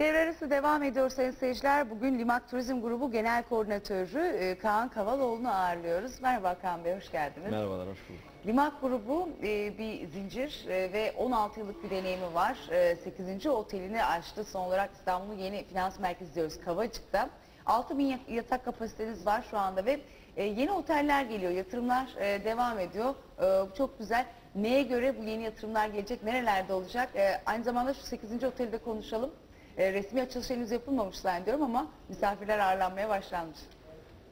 Devre arası devam ediyor sayın seyirciler. Bugün Limak Turizm Grubu Genel Koordinatörü e, Kaan Kavaloğlu'nu ağırlıyoruz. Merhaba Kaan Bey, hoş geldiniz. Merhabalar, hoş bulduk. Limak Grubu e, bir zincir e, ve 16 yıllık bir deneyimi var. E, 8. otelini açtı. Son olarak İstanbul'un yeni finans merkezi diyoruz Kavacık'ta. 6 bin yatak kapasiteniz var şu anda ve yeni oteller geliyor, yatırımlar devam ediyor. Çok güzel. Neye göre bu yeni yatırımlar gelecek, nerelerde olacak? Aynı zamanda şu 8. oteli de konuşalım. E, resmi açılış henüz yapılmamış zannediyorum ama misafirler ağırlanmaya başlanmış.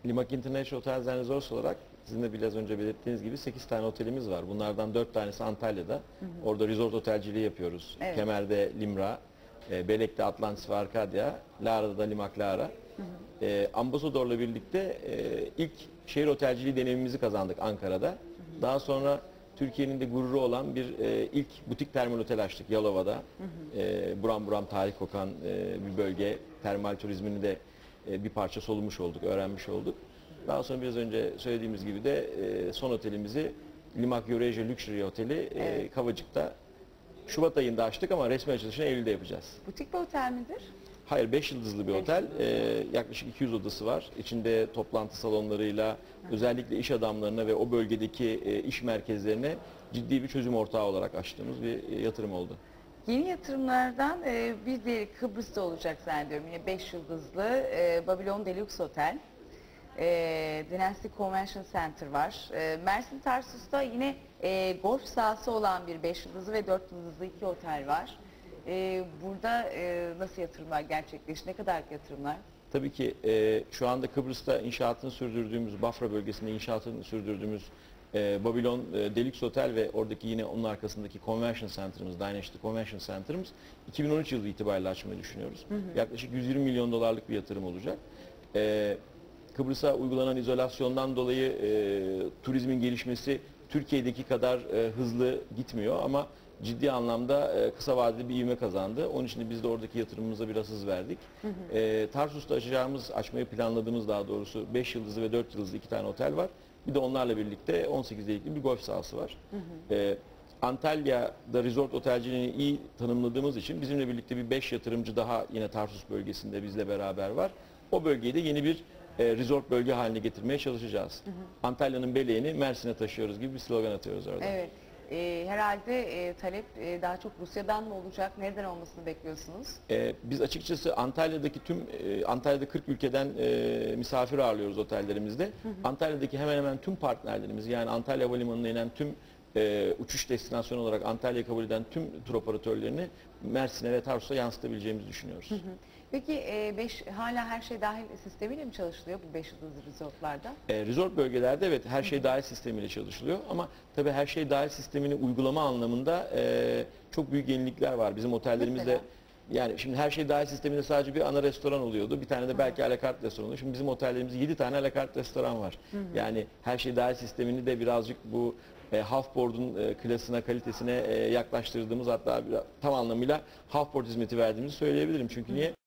Limak International Hotels and Resorts olarak sizin de biraz önce belirttiğiniz gibi 8 tane otelimiz var. Bunlardan 4 tanesi Antalya'da. Orada resort otelciliği yapıyoruz. Evet. Kemer'de Limra, e, Belek'te Atlantis ve Arcadia, Lara'da da Limak Lara. E, Ambasador'la birlikte e, ilk şehir otelciliği deneyimimizi kazandık Ankara'da. Daha sonra Türkiye'nin de gururu olan bir e, ilk butik termal otel açtık Yalova'da. E, buram buram tarih kokan e, bir bölge. Termal turizmini de e, bir parça solumuş olduk, öğrenmiş olduk. Daha sonra biraz önce söylediğimiz gibi de e, son otelimizi Limak Eurasia Luxury Oteli e. Kavacık'ta Şubat ayında açtık ama resmi açılışını Eylül'de yapacağız. Butik bir otel midir? Hayır 5 yıldızlı bir Beş otel. Ee, yaklaşık 200 odası var. İçinde toplantı salonlarıyla özellikle iş adamlarına ve o bölgedeki e, iş merkezlerine ciddi bir çözüm ortağı olarak açtığımız bir e, yatırım oldu. Yeni yatırımlardan e, bir diğeri Kıbrıs'ta olacak zannediyorum. Yine 5 yıldızlı e, Babylon Deluxe Otel. E, Dynasty Convention Center var. E, Mersin Tarsus'ta yine e, golf sahası olan bir 5 yıldızlı ve 4 yıldızlı iki otel var. E, burada e, nasıl yatırımlar gerçekleşti? Ne kadar yatırımlar? Tabii ki e, şu anda Kıbrıs'ta inşaatını sürdürdüğümüz, Bafra bölgesinde inşaatını sürdürdüğümüz e, Babylon e, Deluxe Otel ve oradaki yine onun arkasındaki Convention Center'ımız, Dynasty Convention Center'ımız 2013 yılı itibariyle açmayı düşünüyoruz. Yaklaşık 120 milyon dolarlık bir yatırım olacak. E, Kıbrıs'a uygulanan izolasyondan dolayı e, turizmin gelişmesi Türkiye'deki kadar e, hızlı gitmiyor ama ciddi anlamda e, kısa vadeli bir ivme kazandı. Onun için de biz de oradaki yatırımımıza biraz hız verdik. E, Tarsus'ta açacağımız, açmayı planladığımız daha doğrusu 5 yıldızlı ve 4 yıldızlı iki tane otel var. Bir de onlarla birlikte 18 delikli bir golf sahası var. E, Antalya'da resort otelciliğini iyi tanımladığımız için bizimle birlikte bir 5 yatırımcı daha yine Tarsus bölgesinde bizle beraber var. O bölgeyi de yeni bir e, resort bölge haline getirmeye çalışacağız. Antalya'nın beleğini Mersin'e taşıyoruz gibi bir slogan atıyoruz orada. Evet. E, herhalde e, talep e, daha çok Rusya'dan mı olacak? Nereden olmasını bekliyorsunuz? Ee, biz açıkçası Antalya'daki tüm e, Antalya'da 40 ülkeden e, misafir ağırlıyoruz otellerimizde. Antalya'daki hemen hemen tüm partnerlerimiz yani Antalya Havalimanı'na inen tüm e, uçuş destinasyonu olarak Antalya'yı kabul eden tüm tur operatörlerini Mersin'e ve Tarsus'a yansıtabileceğimizi düşünüyoruz. Peki e, beş, hala her şey dahil sistemiyle mi çalışılıyor bu 5 yıldızlı resortlarda? E, resort bölgelerde evet her şey dahil sistemiyle çalışılıyor ama tabii her şey dahil sistemini uygulama anlamında e, çok büyük yenilikler var. Bizim otellerimizde Mesela? yani şimdi her şey dahil sisteminde sadece bir ana restoran oluyordu. Bir tane de belki alakart restoran oluyor. Şimdi bizim otellerimizde 7 tane alakart restoran var. Yani her şey dahil sistemini de birazcık bu e, Halfboard'un e, klasına, kalitesine e, yaklaştırdığımız hatta tam anlamıyla Halfboard hizmeti verdiğimizi söyleyebilirim. Çünkü niye?